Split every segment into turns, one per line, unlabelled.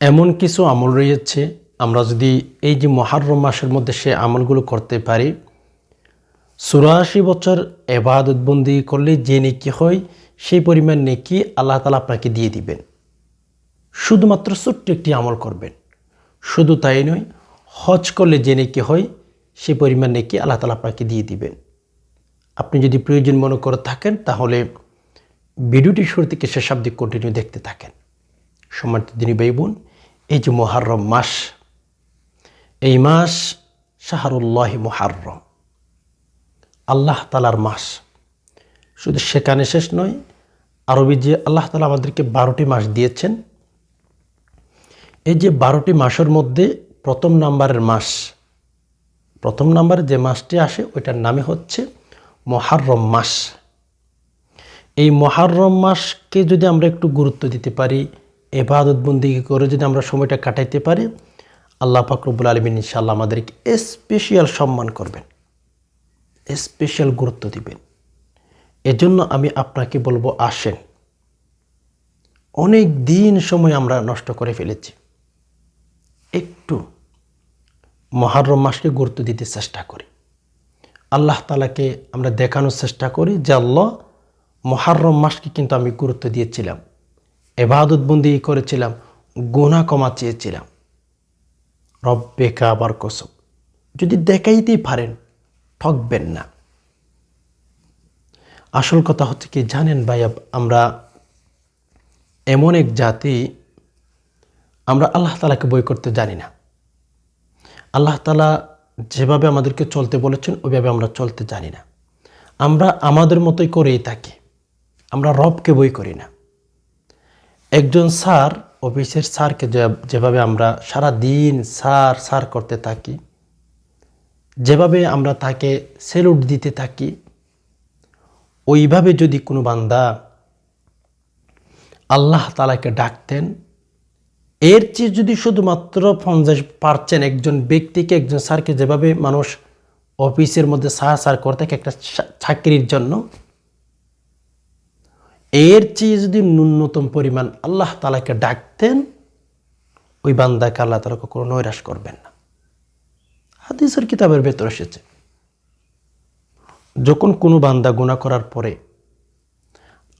এমন কিছু আমল রয়েছে, আমরা যদি এই যে মহারম মাসের মধ্যে সে আমলগুলো করতে পারি চুরাশি বছর এবাদতবন্দি করলে যে নেকি হয়, সেই পরিমাণ নেকি আল্লাহ তালা আপনাকে দিয়ে দিবেন। শুধুমাত্র ছোট্ট একটি আমল করবেন। শুধু তাই নয়, হজ করলে যে নেকি হয় সেই পরিমাণ নেকি আল্লাহ তালা আপনাকে দিয়ে দিবেন। আপনি যদি প্রয়োজন মনে করে থাকেন, তাহলে ভিডিওটি শুরু থেকে শেষ অব্দি কন্টিনিউ দেখতে থাকেন। সম্মানিত দিনী ভাই বোন এই যে মোহারম মাস। এই মাস শাহরুল্লাহ মোহারম আল্লাহ তালার মাস। শুধু সেখানে শেষ নয় আরবি যে আল্লাহ তালা আমাদেরকে বারোটি মাস দিয়েছেন। এই যে বারোটি মাসের মধ্যে প্রথম নাম্বারের মাস, প্রথম নাম্বারে যে মাসটি আসে ওইটার নামে হচ্ছে মহারম মাস। এই মহারম মাসকে যদি আমরা একটু গুরুত্ব দিতে পারি এবাদতবন্দি করে যদি আমরা সময়টা কাটাইতে পারি, আল্লাহ ফাকরবুল আলমিন ইনশাল্লাহ আমাদেরকে স্পেশাল সম্মান করবেন স্পেশাল গুরুত্ব দিবেন। এজন্য আমি আপনাকে বলব, আসেন। অনেক দিন সময় আমরা নষ্ট করে ফেলেছি। একটু মহারম মাসকে গুরুত্ব দিতে চেষ্টা করি। আল্লাহ তালাকে আমরা দেখানোর চেষ্টা করি যে, আল্লাহ মহারম মাসকে কিন্তু আমি গুরুত্ব দিয়েছিলাম। এবাদতবন্দি করেছিলাম গোনা কমা চেয়েছিলাম। রব্বে কাবার কসব যদি দেখাইতেই পারেন, ঠকবেন না। আসল কথা হচ্ছে কি, জানেন ভাই আমরা এমন এক জাতি, আমরা আল্লাহ তালাকে বই করতে জানি না। আল্লাহ তালা যেভাবে আমাদেরকে চলতে বলেছেন, ওইভাবে আমরা চলতে জানি না। আমরা আমাদের মতোই করেই থাকি। আমরা রবকে বই করি না। একজন স্যার, অফিসের স্যারকে যেভাবে আমরা সারা দিন স্যার স্যার করতে থাকি, যেভাবে আমরা তাকে সেলুট দিতে থাকি, ওইভাবে যদি কোনো বান্দা আল্লাহ তালাকে ডাকতেন, এর চেয়ে যদি শুধুমাত্র পঞ্চাশ পারছেন একজন ব্যক্তিকে, একজন স্যারকে যেভাবে মানুষ অফিসের মধ্যে সাহা সার করে থাকে একটা চাকরির জন্য এর চেয়ে যদি ন্যূনতম পরিমাণ আল্লাহ তালাকে ডাকতেন, ওই বান্দাকে আল্লাহ তালা কখনো নৈরাশ করবেন না। হাদিসের কিতাবের ভেতর এসেছে। যখন কোনো বান্দা গুণা করার পরে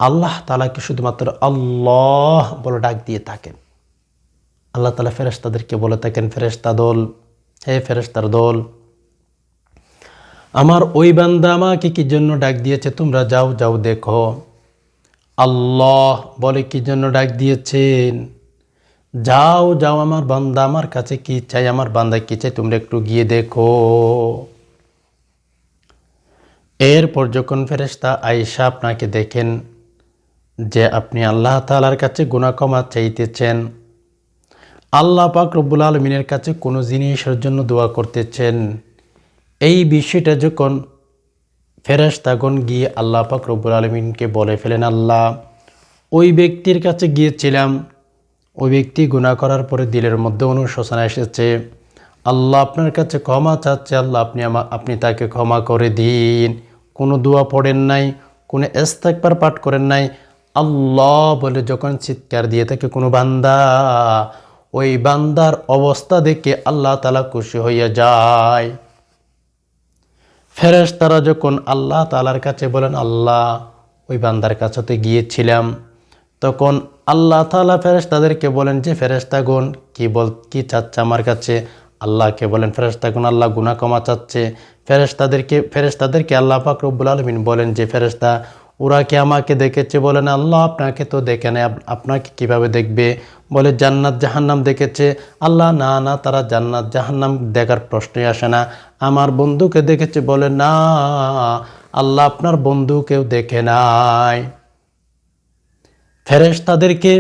আল্লাহ তালাকে শুধুমাত্র আল্লাহ বলে ডাক দিয়ে থাকেন, আল্লাহ তালা ফেরেস্তাদেরকে বলে থাকেন ফেরেস্তা দল, হে ফেরেস্তার দল, আমার ওই বান্দা আমাকে কি জন্য ডাক দিয়েছে? তোমরা যাও যাও, দেখো। আল্লাহ বলে কি জন্য ডাক দিয়েছেন? যাও যাও আমার বান্দা, আমার কাছে কি চাই, আমার বান্দা কি চাই, তোমরা একটু গিয়ে দেখো। এরপর যখন ফেরেস্তা আইসা আপনাকে দেখেন যে আপনি আল্লাহ তালার কাছে গুণা ক্ষমা চাইতেছেন, আল্লাহ পাক রব্বুল আলমিনের কাছে কোনো জিনিসের জন্য দোয়া করতেছেন, এই বিষয়টা যখন ফেরেস্তাগণ গিয়ে আল্লাহ পাক রব্বুল আলমিনকে বলে ফেলেন, আল্লাহ, ওই ব্যক্তির কাছে গিয়েছিলাম। ওই ব্যক্তি গুণা করার পরে দিলের মধ্যে অনুশোচনা এসেছে। আল্লাহ আপনার কাছে ক্ষমা চাচ্ছে। আল্লাহ, আপনি আমা, আপনি তাকে ক্ষমা করে দিন। কোনো দোয়া পড়েন নাই, কোনো এস্তাকবার পাঠ করেন নাই। আল্লাহ বলে, যখন চিৎকার দিয়ে থাকে কোনো বান্দা, ওই বান্দার অবস্থা দেখে আল্লাহ তালা খুশি হইয়া যায়। ফেরেস তারা যখন আল্লাহ তালার কাছে বলেন, আল্লাহ, ওই বান্দার কাছেতে গিয়েছিলাম। তখন আল্লাহ তালা ফেরেস তাদেরকে বলেন যে ফেরেস্তাগুন কি বল, কি চাচ্ছে আমার কাছে? আল্লাহকে বলেন ফেরেস্তাগুন আল্লাহ গুনা কমা চাচ্ছে। ফেরেস্তাদেরকে ফেরেস্তাদেরকে আল্লাহ পাক রব্বুল আলমিন বলেন যে ফেরেস্তা ওরা কি আমাকে দেখেছে? বলেন, আল্লাহ আপনাকে তো দেখে নেয় আপনাকে কীভাবে দেখবে? বলে, জান্নাত জাহান্নাম দেখেছে। আল্লাহ, না না, তারা জান্নাত জাহান্নাম দেখার প্রশ্নই আসে না। আমার বন্ধুকে দেখেছে, বলে, না, আল্লাহ আপনার বন্ধু কেউ দেখে নাই। ফেরেশ তাদেরকে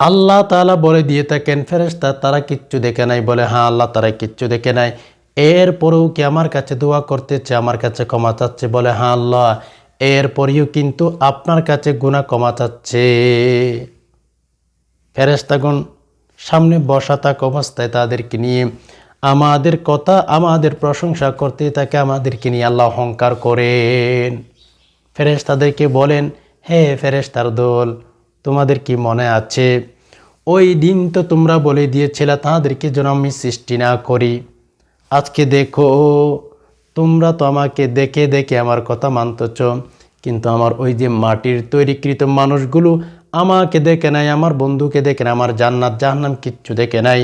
আল্লাহ তালা বলে দিয়ে থাকেন, ফেরেশতা তারা কিচ্ছু দেখে নাই। বলে হ্যাঁ আল্লাহ তারা কিচ্ছু দেখে নাই। এরপরেও কি আমার কাছে দোয়া করতেছে, আমার কাছে ক্ষমা চাচ্ছে? বলে হ্যাঁ আল্লাহ, এরপরেও কিন্তু আপনার কাছে গুণা ক্ষমা চাচ্ছে। ফেরেস্তাগুন সামনে বসা থাক অবস্থায় তাদেরকে নিয়ে আমাদের কথা, আমাদের প্রশংসা করতে তাকে আমাদেরকে নিয়ে আল্লাহ অহংকার করেন। ফেরেস্তাদেরকে বলেন, হে ফেরেস্তার দোল, তোমাদের কি মনে আছে? ওই দিন তো তোমরা বলে দিয়েছিলে তাদেরকে যেন আমি সৃষ্টি না করি। আজকে দেখো, তোমরা তো আমাকে দেখে দেখে আমার কথা মানতেছ, কিন্তু আমার ওই যে মাটির তৈরিকৃত মানুষগুলো আমাকে দেখে নাই, আমার বন্ধুকে দেখে নাই, আমার জান্নাত, জাহান্নাম কিচ্ছু দেখে নাই।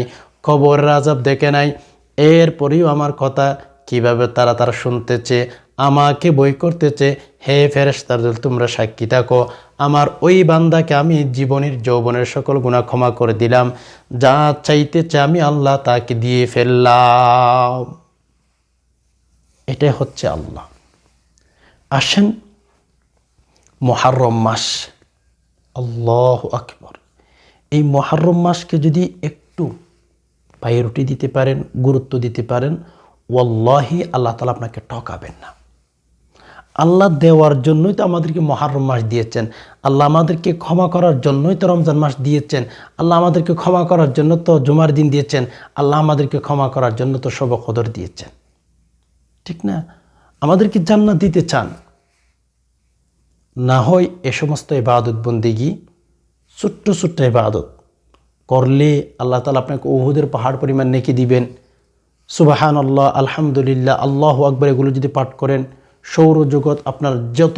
খবর রাজাব দেখে নাই। এরপরেও আমার কথা কীভাবে তারা তারা শুনতেছে, আমাকে বই করতেছে, হে ফেরেস্তার তোমরা সাক্ষী থাকো। আমার ওই বান্দাকে আমি জীবনের যৌবনের সকল গুণা ক্ষমা করে দিলাম। যা চাইতে চাইতেছে আমি আল্লাহ তাকে দিয়ে ফেললাম। এটাই হচ্ছে আল্লাহ। আসেন মহারম মাস। আল্লাহ আকবর। এই মহারম মাসকে যদি একটু পায়েরুটি দিতে পারেন, গুরুত্ব দিতে পারেন, ওয়াল্লাহি আল্লাহ তালা আপনাকে ঠকাবেন না। আল্লাহ দেওয়ার জন্যই তো আমাদেরকে মহারম মাস দিয়েছেন। আল্লাহ আমাদেরকে ক্ষমা করার জন্যই তো রমজান মাস দিয়েছেন। আল্লাহ আমাদেরকে ক্ষমা করার জন্য তো জুমার দিন দিয়েছেন। আল্লাহ আমাদেরকে ক্ষমা করার জন্য তো সব কদর দিয়েছেন। ঠিক না? আমাদেরকে জান্নাত দিতে চান। না হয় এ সমস্ত ইবাদত বন্দিগি ছোট্ট ছোট্ট ইবাদত করলে আল্লাহ তালা আপনাকে ওহুদের পাহাড় পরিমাণ নেকি দিবেন। সুবাহান আল্লাহ আলহামদুলিল্লাহ, আল্লাহ আকবর, এগুলো যদি পাঠ করেন, সৌরজগৎ আপনার যত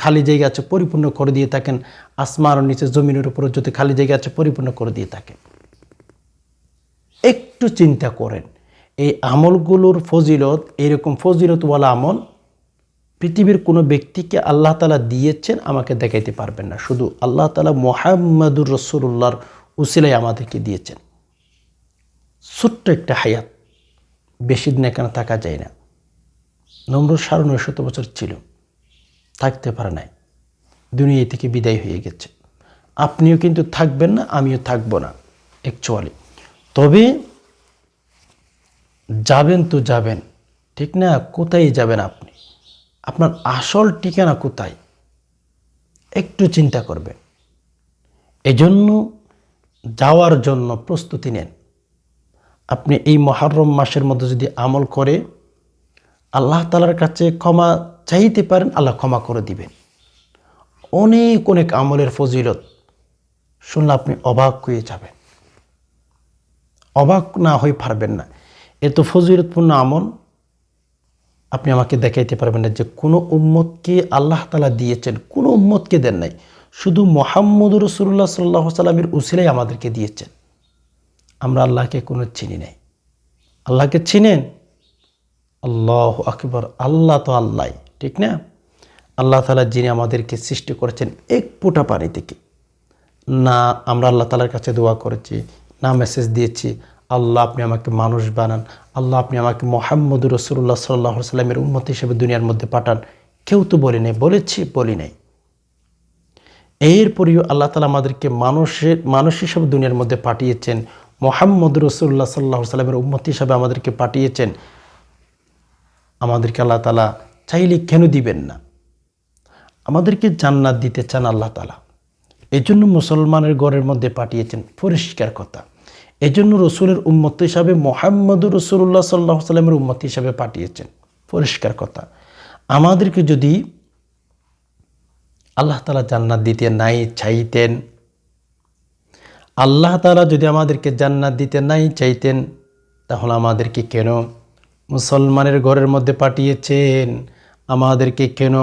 খালি জায়গা আছে পরিপূর্ণ করে দিয়ে থাকেন আসমার নিচে জমিনের উপরে যত খালি জায়গা আছে পরিপূর্ণ করে দিয়ে থাকেন। একটু চিন্তা করেন, এই আমলগুলোর ফজিলত, এরকম ফজিলতওয়ালা আমল পৃথিবীর কোনো ব্যক্তিকে আল্লাহ তালা দিয়েছেন, আমাকে দেখাইতে পারবেন না। শুধু আল্লাহ তালা মোহাম্মদুর রসুল্লাহর উসিলাই আমাদেরকে দিয়েছেন। ছোট্ট একটা হায়াত, বেশি দিন এখানে থাকা যায় না। নম্র সাড়ে নয়শত বছর ছিল, থাকতে পারে নাই। দুনিয়া থেকে বিদায় হয়ে গেছে। আপনিও কিন্তু থাকবেন না, আমিও থাকব না অ্যাকচুয়ালি তবে যাবেন তো যাবেন, ঠিক না? কোথায় যাবেন আপনি? আপনার আসল ঠিকানা কোথায়? একটু চিন্তা করবেন। এজন্য যাওয়ার জন্য প্রস্তুতি নেন। আপনি এই মহারম মাসের মধ্যে যদি আমল করে, আল্লাহ তালার কাছে ক্ষমা চাইতে পারেন, আল্লাহ ক্ষমা করে দিবেন। অনেক অনেক আমলের ফজিলত শুনলে আপনি অবাক হয়ে যাবেন। অবাক না হয়ে পারবেন না। এত ফজিলতপূর্ণ আমল, আপনি আমাকে দেখাইতে পারবেন না যে কোনো উম্মতকে আল্লাহ তালা দিয়েছেন, কোনো উম্মতকে দেন নাই। শুধু মোহাম্মদ রসুল্লাহ সাল্লাহ সাল্লামের উসিলাই আমাদেরকে দিয়েছেন। আমরা আল্লাহকে কোনো চিনি নাই। আল্লাহকে চিনেন? আল্লাহ আকবর, আল্লাহ তো আল্লাহ ঠিক না? আল্লাহ তালা যিনি আমাদেরকে সৃষ্টি করেছেন এক ফোঁটা পানি থেকে। না, আমরা আল্লাহ তালার কাছে দোয়া করেছি, না মেসেজ দিয়েছি, আল্লাহ আপনি আমাকে মানুষ বানান, আল্লাহ আপনি আমাকে মোহাম্মদ রসুল্লাহ সাল্লাহ সাল্লামের উন্মত হিসেবে দুনিয়ার মধ্যে পাঠান। কেউ তো বলি নাই, বলেছি, বলি নাই। এরপরেও আল্লাহ তালা আমাদেরকে মানুষের মানুষ হিসাবে দুনিয়ার মধ্যে পাঠিয়েছেন। মোহাম্মদ রসুল্লাহ সাল্লাহ সাল্লামের উন্মত হিসাবে আমাদেরকে পাঠিয়েছেন। আমাদেরকে আল্লাহ তালা চাইলে কেন দিবেন না? আমাদেরকে জান্নাত দিতে চান আল্লাহ তালা। এই জন্য মুসলমানের ঘরের মধ্যে পাঠিয়েছেন পরিষ্কার কথা। এই জন্য রসুলের উম্মত হিসাবে মোহাম্মদুর রসুল্লাহ সাল্লাহ সাল্লামের উম্মত হিসাবে পাঠিয়েছেন। পরিষ্কার কথা। আমাদেরকে যদি আল্লাহ তালা জান্নাত দিতে নাই, চাইতেন। আল্লাহ তালা যদি আমাদেরকে জান্নাত দিতে নাই, চাইতেন, তাহলে আমাদেরকে কেন মুসলমানের ঘরের মধ্যে পাঠিয়েছেন? আমাদেরকে কেন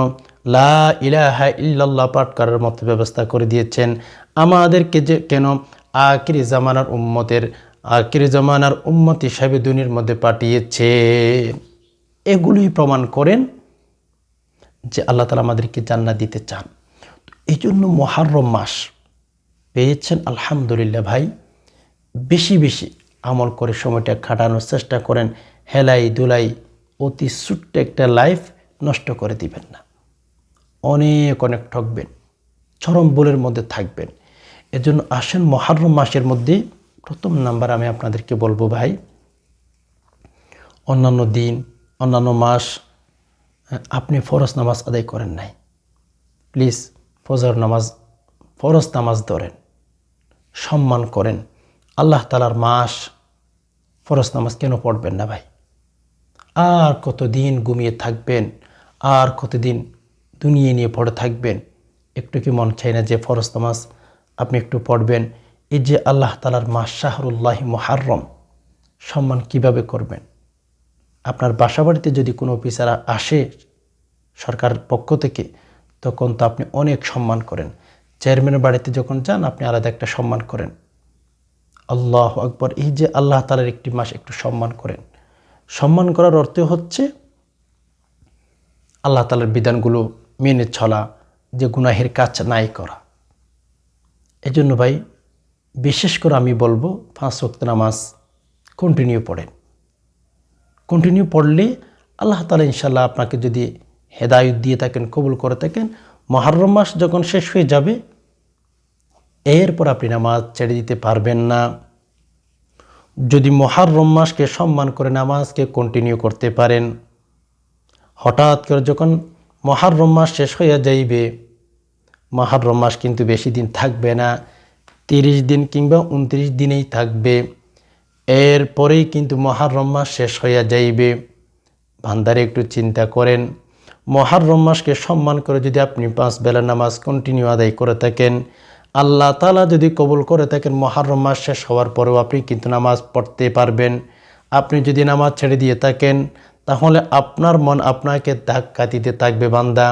লা ইলাহা ইল্লাল্লাহ পাঠ করার মতো ব্যবস্থা করে দিয়েছেন? আমাদেরকে যে কেন আকিরি জামানার উম্মতের আকিরি জামানার উম্মত হিসাবে দুনির মধ্যে পাঠিয়েছে এগুলোই প্রমাণ করেন যে আল্লাহ তালা আমাদেরকে জান্নাত দিতে চান। এই জন্য মহারম মাস পেয়েছেন, আলহামদুলিল্লাহ ভাই। বেশি বেশি আমল করে সময়টা খাটানোর চেষ্টা করেন, হেলাই দুলাই অতি ছোট্ট একটা লাইফ নষ্ট করে দিবেন না। অনেক অনেক ঠকবেন, চরম বলের মধ্যে থাকবেন। এজন্য আসেন মহারম মাসের মধ্যে। প্রথম নাম্বার আমি আপনাদেরকে বলব ভাই, অন্যান্য দিন, অন্যান্য মাস, আপনি ফরজ নামাজ আদায় করেন নাই। প্লিজ ফজর নামাজ, ফরজ নামাজ ধরেন, সম্মান করেন। আল্লাহ তালার মাস ফরজ নামাজ কেন পড়বেন না ভাই? আর কতদিন ঘুমিয়ে থাকবেন? আর কতদিন দুনিয়া নিয়ে পড়ে থাকবেন? একটু কি মন চাই না যে ফরজ নামাজ আপনি একটু পড়বেন? এই যে আল্লাহ তালার মাস, শাহরুল্লাহ মোহারম সম্মান কীভাবে করবেন? আপনার বাসা বাড়িতে যদি কোনো অফিসার আসে সরকারের পক্ষ থেকে তখন তো আপনি অনেক সম্মান করেন। চেয়ারম্যানের বাড়িতে যখন যান, আপনি আলাদা একটা সম্মান করেন। আল্লাহ আকবর, এই যে আল্লাহ তালার একটি মাস একটু সম্মান করেন। সম্মান করার অর্থ হচ্ছে আল্লাহ তালার বিধানগুলো মেনে চলা, যে গুনাহের কাজ নাই করা। এজন্য ভাই, বিশেষ করে আমি বলব, পাঁচ ওয়াক্ত নামাজ কন্টিনিউ পড়েন। কন্টিনিউ পড়লে আল্লাহ তালা ইনশাল্লাহ আপনাকে যদি হেদায়ত দিয়ে থাকেন, কবুল করে থাকেন। মহারম মাস যখন শেষ হয়ে যাবে, এরপর আপনি নামাজ ছেড়ে দিতে পারবেন না। যদি মহারম মাসকে সম্মান করে নামাজকে কন্টিনিউ করতে পারেন। হঠাৎ করে যখন মহারম মাস শেষ হইয়া যাইবে, মহারম মাস কিন্তু বেশি দিন থাকবে না, তিরিশ দিন কিংবা উনত্রিশ দিনেই থাকবে। এরপরেই কিন্তু মহারম মাস শেষ হইয়া যাইবে। ভান্ডারে একটু চিন্তা করেন। মহারম মাসকে সম্মান করে যদি আপনি পাঁচ বেলা নামাজ কন্টিনিউ আদায় করে থাকেন, আল্লাহ তালা যদি কবুল করে থাকেন, মহারম মাস শেষ হওয়ার পরেও আপনি কিন্তু নামাজ পড়তে পারবেন। আপনি যদি নামাজ ছেড়ে দিয়ে থাকেন, তাহলে আপনার মন আপনাকে ধাক্কা দিতে থাকবে বান্দা।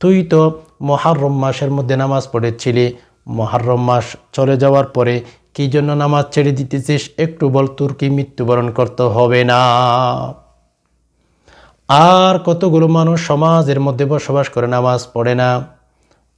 তুই তো মহারম মাসের মধ্যে নামাজ পড়েছিলি, মহারম মাস চলে যাওয়ার পরে কি জন্য নামাজ ছেড়ে দিতেছিস একটু বল, তোর কি মৃত্যুবরণ করতে হবে না? আর কতগুলো মানুষ সমাজের মধ্যে বসবাস করে, নামাজ পড়ে না?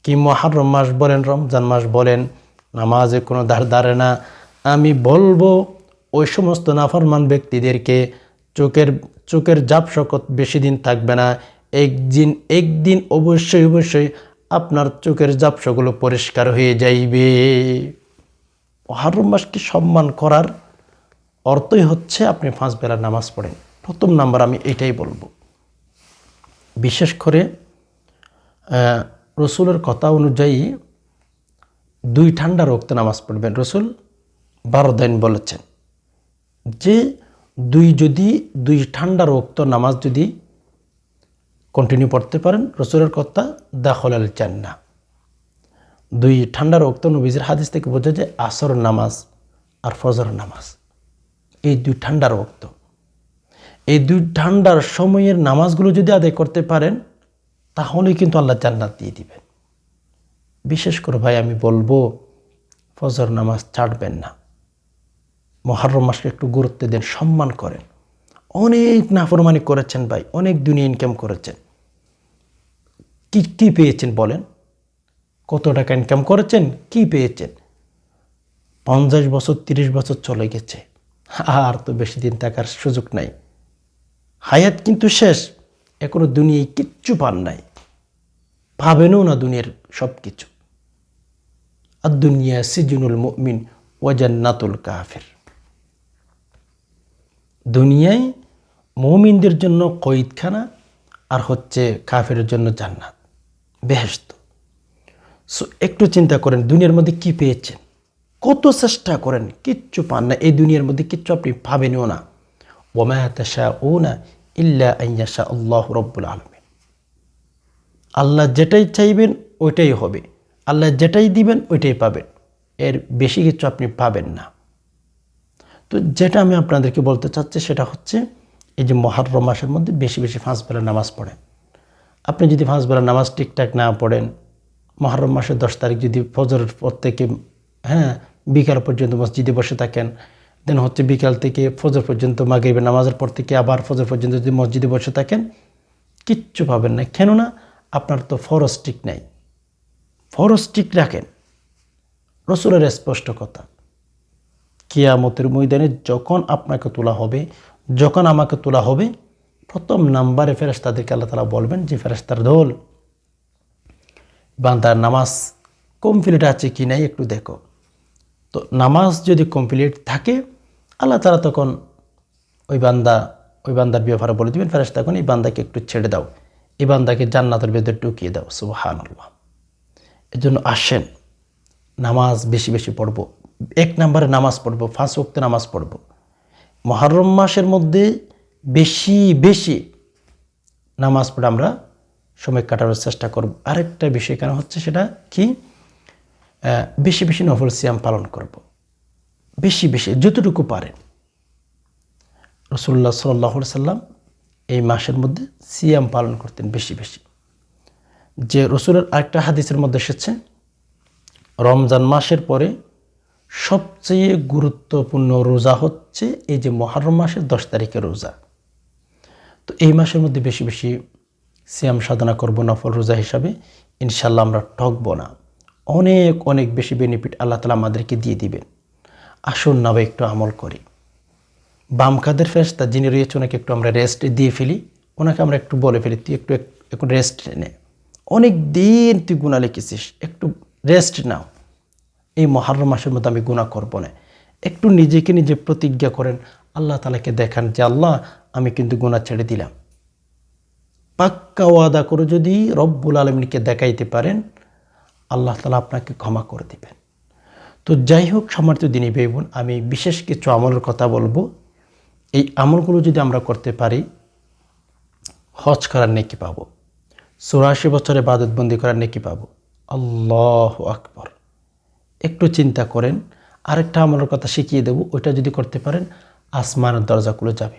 কি মহারম মাস বলেন, রমজান মাস বলেন, নামাজে কোনো ধার ধারে না? আমি বলব, ওই সমস্ত নাফরমান ব্যক্তিদেরকে চোখের চোখের জাপ শকত বেশি দিন থাকবে না। একদিন একদিন অবশ্যই অবশ্যই আপনার চোখের জাপসগুলো পরিষ্কার হয়ে যাইবে। মহারম মাসকে সম্মান করার অর্থই হচ্ছে আপনি পাঁচ বেলা নামাজ পড়েন। প্রথম নাম্বার আমি এটাই বলব। বিশেষ করে রসুলের কথা অনুযায়ী দুই ঠান্ডা রক্তে নামাজ পড়বেন। রসুল বারো দিন বলেছেন যে দুই যদি, দুই ঠান্ডা রক্ত নামাজ যদি কন্টিনিউ পড়তে পারেন, রসুলের কথা দাখল আল চান্না দুই ঠান্ডা রক্ত নবীজের হাদিস থেকে বোঝা যায় আসর নামাজ আর ফজর নামাজ। এই দুই ঠান্ডা রক্ত এই দুই ঠান্ডার সময়ের নামাজগুলো যদি আদায় করতে পারেন, তাহলেই কিন্তু আল্লাহ জান্নাত দিয়ে দিবেন। বিশেষ করে ভাই, আমি বলব, ফজর নামাজ ছাড়বেন না। মহারম মাসকে একটু গুরুত্ব দেন, সম্মান করেন। অনেক নাফরমানি করেছেন ভাই, অনেক দুনিয়া ইনকাম করেছেন। কি কি পেয়েছেন বলেন? কত টাকা ইনকাম করেছেন? কি পেয়েছেন? পঞ্চাশ বছর, তিরিশ বছর চলে গেছে। আর তো বেশি দিন থাকার সুযোগ নাই। হায়াত কিন্তু শেষ, এখনও দুনিয়ায় কিচ্ছু পান নাই। পাবেনও না দুনিয়ার সব কিছু আর দুনিয়া সিজনুল মুমিন ওয়াজান্নাতুল কাফের। দুনিয়ায় মৌমিনদের জন্য কয়েদখানা আর হচ্ছে কাফের জন্য জান্নাত। বেহেস্ত সো একটু চিন্তা করেন, দুনিয়ার মধ্যে কি পেয়েছেন? কত চেষ্টা করেন, কিচ্ছু পান না এই দুনিয়ার মধ্যে কিচ্ছু আপনি পাবেনও না। ইল্লা আল্লাহ যেটাই চাইবেন, ওইটাই হবে। আল্লাহ যেটাই দিবেন, ওইটাই পাবেন। এর বেশি কিছু আপনি পাবেন না। তো যেটা আমি আপনাদেরকে বলতে চাচ্ছি, সেটা হচ্ছে এই যে মহারম মাসের মধ্যে বেশি বেশি পাঁচ বেলা নামাজ পড়েন। আপনি যদি পাঁচ বেলা নামাজ ঠিকঠাক না পড়েন, মহরম মাসের দশ তারিখ যদি ফজরের পর থেকে হ্যাঁ বিকাল পর্যন্ত মসজিদে বসে থাকেন দেন হচ্ছে বিকাল থেকে ফজর পর্যন্ত মাগরিবের নামাজের পর থেকে আবার ফজর পর্যন্ত যদি মসজিদে বসে থাকেন, কিচ্ছু পাবেন না। কেননা আপনার তো ফরজ ঠিক নেই। ফরজ ঠিক রাখেন। রসুলের স্পষ্ট কথা। কিয়ামতের ময়দানে যখন আপনাকে তোলা হবে, যখন আমাকে তোলা হবে, প্রথম নাম্বারে ফেরেস্তাদেরকে আল্লাহ তালা বলবেন যে ফেরেস্তার দোল, বান্দার নামাজ কমপ্লিট আছে কি নাই একটু দেখো। তো নামাজ যদি কমপ্লিট থাকে, আল্লাহ তালা তখন ওই বান্দা, ওই বান্দার ব্যবহার বলে দেবেন ফেরেস্তা তখন এই বান্দাকে একটু ছেড়ে দাও। এই বান্দাকে জান্নাতের ভেতরে ঢুকিয়ে দাও। সুবাহান আল্লাহ এর জন্য আসেন। নামাজ বেশি বেশি পড়ব। এক নম্বরে নামাজ পড়ব ফাঁস ওক্তে নামাজ পড়ব। মহরম মাসের মধ্যে বেশি বেশি নামাজ পড়ে আমরা সময় কাটানোর চেষ্টা করব। আরেকটা বিষয় কেন হচ্ছে সেটা কি? বেশি বেশি নফল সিয়াম পালন করব। বেশি বেশি, যতটুকু পারেন। রসুল্লাহ সাল্লাহ সাল্লাম এই মাসের মধ্যে সিয়াম পালন করতেন বেশি বেশি। যে রসুলের আরেকটা হাদিসের মধ্যে এসেছে, রমজান মাসের পরে সবচেয়ে গুরুত্বপূর্ণ রোজা হচ্ছে এই যে মহারম মাসের দশ তারিখের রোজা। তো এই মাসের মধ্যে বেশি বেশি সিয়াম সাধনা করব নফল রোজা হিসাবে ইনশাল্লাহ আমরা ঠকবো না। অনেক অনেক বেশি বেনিফিট আল্লাহ তালা আমাদেরকে দিয়ে দিবেন। আসুন না একটু আমল করি। বাম কাদের ফেরস্তা যিনি রয়েছে, ওনাকে একটু আমরা রেস্ট দিয়ে ফেলি। ওনাকে আমরা একটু বলে ফেলি, তুই একটু একটু রেস্ট নে। অনেক দিন তুই গুণা লিখেছিস, একটু রেস্ট নাও। এই মহারম মাসের মধ্যে আমি গুণা করব না। একটু নিজেকে নিজে প্রতিজ্ঞা করেন, আল্লাহ তালাকে দেখান যে, আল্লাহ, আমি কিন্তু গুণা ছেড়ে দিলাম। পাক্কা ওয়াদা করে যদি রব্বুল আলমীকে দেখাইতে পারেন আল্লাহ তালা আপনাকে ক্ষমা করে দিবেন। তো যাই হোক সমর্থ দিনী ভাই বোন, আমি বিশেষ কিছু আমলের কথা বলব। এই আমলগুলো যদি আমরা করতে পারি, হজ করার নেকি পাবো। চৌরাশি বছরে বাদতবন্দি করার নেকি পাবো। আল্লাহ আকবর। একটু চিন্তা করেন, আরেকটা আমলের কথা শিখিয়ে দেব, ওইটা যদি করতে পারেন, আসমানের দরজা খুলে যাবে।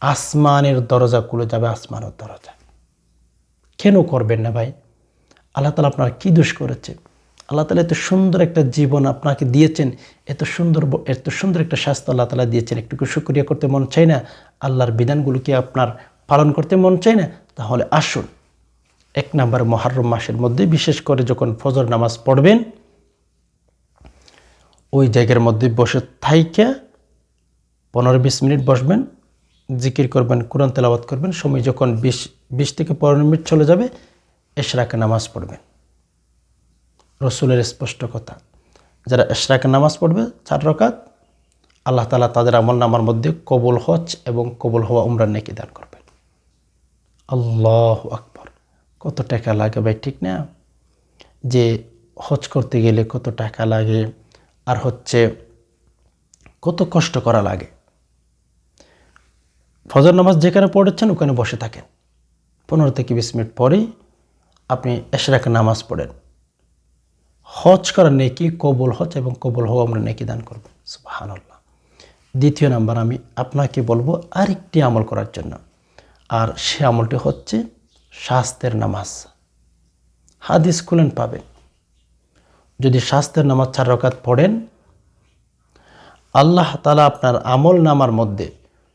আসমানের দরজা খুলে যাবে, আসমানের দরজা। কেন করবেন না ভাই? আল্লাহ তালা আপনার কী দোষ করেছে? আল্লাহ তালা এত সুন্দর একটা জীবন আপনাকে দিয়েছেন, এত সুন্দর এত সুন্দর একটা স্বাস্থ্য আল্লাহ তালা দিয়েছেন। একটু সুক্রিয়া করতে মন চাই না? আল্লাহর বিধানগুলোকে আপনার পালন করতে মন চাই না? তাহলে আসুন, এক নাম্বার মহারম মাসের মধ্যে, বিশেষ করে যখন ফজর নামাজ পড়বেন, ওই জায়গার মধ্যে বসে থাইকা, পনেরো বিশ মিনিট বসবেন, জিকির করবেন, কোরআন তেলাবাদ করবেন, সময় যখন বিশ বিশ থেকে পনেরো মিনিট চলে যাবে এশরাকে নামাজ পড়বেন রসুলের স্পষ্ট কথা, যারা এশরাকে নামাজ পড়বে চার রকাত, আল্লাহ তালা তাদের আমল নামার মধ্যে কবুল হজ এবং কবুল হওয়া উমরান নেকি দান করবেন। আল্লাহ আকবর। কত টাকা লাগে ভাই, ঠিক না? যে হজ করতে গেলে কত টাকা লাগে, আর হচ্ছে কত কষ্ট করা লাগে। ফজর নামাজ যেখানে পড়েছেন ওখানে বসে থাকেন। পনেরো থেকে বিশ মিনিট পরেই আপনি এশরাকে নামাজ পড়েন। হজ করার নেকি, কবুল হজ এবং কবুল হওয়া আমরা নেকি দান করব। সুবাহান্লাহ দ্বিতীয় নাম্বার আমি আপনাকে বলব আরেকটি আমল করার জন্য। আর সে আমলটি হচ্ছে স্বাস্থ্যের নামাজ। হাদিস খুলেন, পাবেন। যদি স্বাস্থ্যের নামাজ চার রকাত পড়েন, আল্লাহ তালা আপনার আমল নামার মধ্যে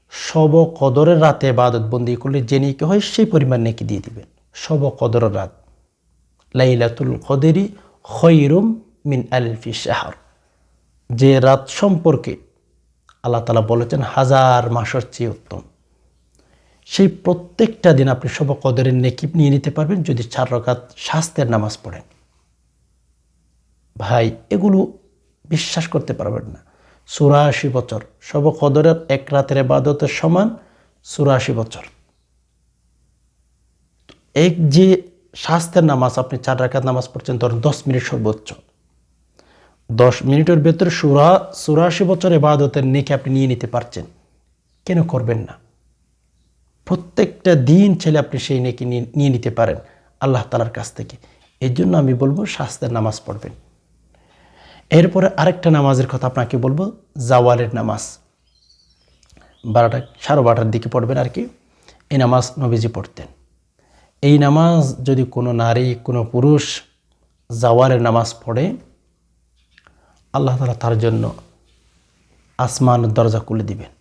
সব কদরের রাতে বাদত বন্দি করলে যে নিকে হয়, সেই পরিমাণ নেকি দিয়ে দিবেন। সব কদরের রাত লাইলাতুল কদেরি খৈরুম মিন আলফি শাহর। যে রাত সম্পর্কে আল্লাহ তালা বলেছেন, হাজার মাসের চেয়ে উত্তম। সেই প্রত্যেকটা দিন আপনি সব কদরের নিয়ে নিতে পারবেন যদি চার রকাত স্বাস্থ্যের নামাজ পড়েন। ভাই, এগুলো বিশ্বাস করতে পারবেন না। চুরাশি বছর সব কদরের এক রাতের এবাদতের সমান চুরাশি বছর। এক যে স্বাস্থ্যের নামাজ আপনি চার রাখাত নামাজ পড়ছেন, ধরুন দশ মিনিট সর্বোচ্চ। দশ মিনিটের ভেতরে সুরা চুরাশি বছর এবাদতের নেকে আপনি নিয়ে নিতে পারছেন। কেন করবেন না? প্রত্যেকটা দিন ছেলে আপনি সেই নেকি নিয়ে নিতে পারেন আল্লাহ তালার কাছ থেকে। এই জন্য আমি বলব স্বাস্থ্যের নামাজ পড়বেন। এরপরে আরেকটা নামাজের কথা আপনাকে বলব, জাওয়ালের নামাজ। বারোটা, সাড়ে বারোটার দিকে পড়বেন আর কি। এই নামাজ নবীজি পড়তেন। এই নামাজ যদি কোনো নারী, কোনো পুরুষ জাওয়ালের নামাজ পড়ে, আল্লাহ তালা তার জন্য আসমানের দরজা খুলে দিবেন।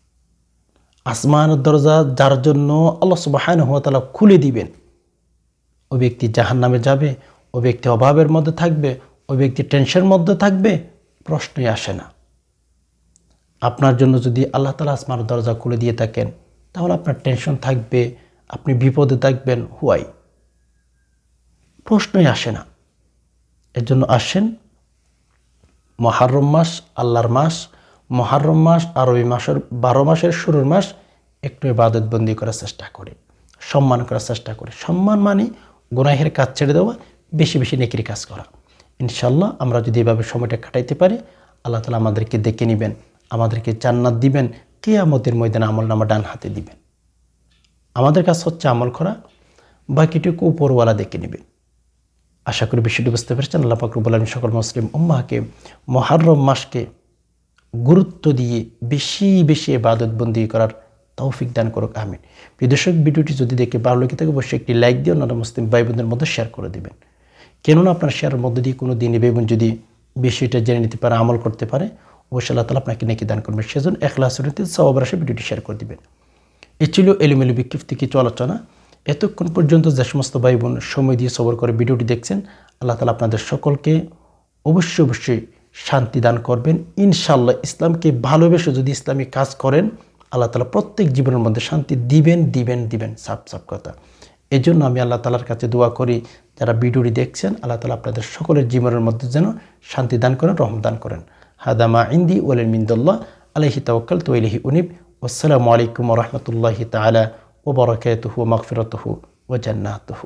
আসমানের দরজা যার জন্য আল্লাহ সুবাহান তালা খুলে দিবেন। ও ব্যক্তি জাহান নামে যাবে, ও ব্যক্তি অভাবের মধ্যে থাকবে, ও ব্যক্তি টেনশনের মধ্যে থাকবে, প্রশ্নই আসে না। আপনার জন্য যদি আল্লাহ তালা আসমার দরজা খুলে দিয়ে থাকেন, তাহলে আপনার টেনশন থাকবে আপনি বিপদে থাকবেন হুয়াই প্রশ্নই আসে না। এর জন্য আসেন, মহারম মাস, আল্লাহর মাস, মহারম মাস, আরবি মাসের বারো মাসের শুরুর মাস, একটু ইবাদতবন্দি করার চেষ্টা করে, সম্মান করার চেষ্টা করে। সম্মান মানে গুনাহের কাজ ছেড়ে দেওয়া, বেশি বেশি নেকির কাজ করা। ইনশাল্লাহ আমরা যদি এভাবে সময়টা কাটাইতে পারি, আল্লাহ তালা আমাদেরকে দেখে নেবেন, আমাদেরকে জান্নাত দিবেন, কেয়ামতের ময়দানে আমল নামা ডান হাতে দিবেন। আমাদের কাজ হচ্ছে আমল করা, বাকিটুকু উপরওয়ালা দেখে নেবেন আশা করি বিষয়টি বুঝতে পেরেছেন। আল্লাহ ফাকরুবুল আলম সকল মুসলিম উম্মাকে মহারম মাসকে গুরুত্ব দিয়ে বেশি বেশি বাদতবন্দি করার তৌফিক দান করুক, আমিন। বিদেশক ভিডিওটি যদি দেখে ভালো লেগে থাকে, অবশ্যই একটি লাইক দিয়ে অন্যান্য মুসলিম ভাই বোনদের মধ্যে শেয়ার করে দেবেন। কেননা আপনার শেয়ারের মধ্যে দিয়ে কোনো দিন বেগুন যদি বিষয়টা জেনে নিতে পারে, আমল করতে পারে, অবশ্যই আল্লাহ তালা আপনাকে নাকি দান করবেন। সেজন্য এখলাস সবার আসে ভিডিওটি শেয়ার করে দিবেন। এ ছিল এলোমেলো বিক্ষিপ্ত কিছু আলোচনা এতক্ষণ পর্যন্ত যে সমস্ত ভাই বোন সময় দিয়ে সবর করে ভিডিওটি দেখছেন, আল্লাহ তালা আপনাদের সকলকে অবশ্যই অবশ্যই শান্তি দান করবেন। ইনশাল্লাহ ইসলামকে ভালোবেসে যদি ইসলামী কাজ করেন, আল্লাহ তালা প্রত্যেক জীবনের মধ্যে শান্তি দিবেন দিবেন দিবেন সাপ সাপ কথা। এই জন্য আমি আল্লাহ তালার কাছে দোয়া করি, যারা ভিডিওটি দেখছেন, আল্লাহ তালা আপনাদের সকলের জীবনের মধ্যে যেন শান্তি দান করেন, রহম দান করেন। হাদামা ইন্দি ওলেন মিন্দুল্লাহ আলহি তাওয়াক্কাল তো ইলহি উনিব। والسلام عليكم ورحمة الله تعالى وبركاته ومغفرته وجناته.